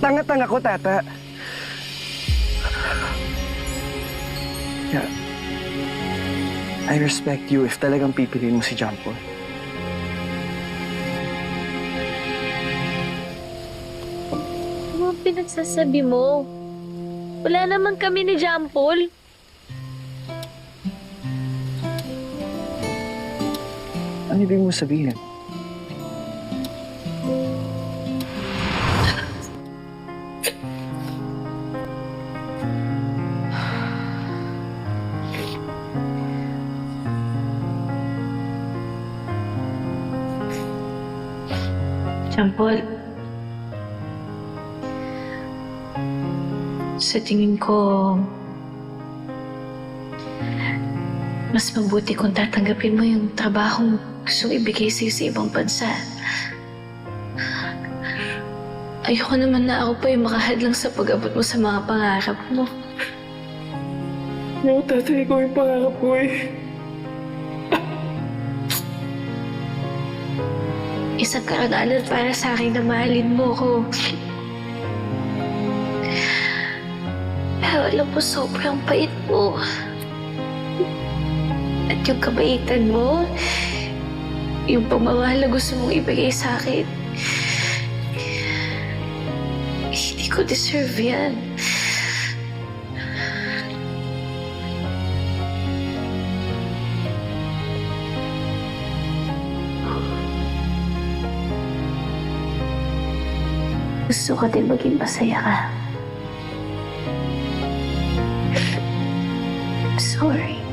Tanga-tanga ko, tata. Yeah. I respect you if talagang pipiliin mo si John Paul. Ano ang pinagsasabi mo? Wala naman kami ni John Paul. Ano ibig mo sabihin? Paul. Sa tingin ko, mas mabuti kung tatanggapin mo yung trabaho gusto ibigay sa'yo sa ibang bansa. Ayoko naman na ako pa yung makahadlang sa pag-abot mo sa mga pangarap mo. No, tatay ko yung pangarap ko eh. Isang karangalan para sa akin na mahalin mo ko. Pero alam mo, sobrang bait mo. At yung kabaitan mo, yung pagmamahal na gusto mong ibigay sa akin, hindi ko deserve yan. Gusto ko din maging masaya ka. Sorry.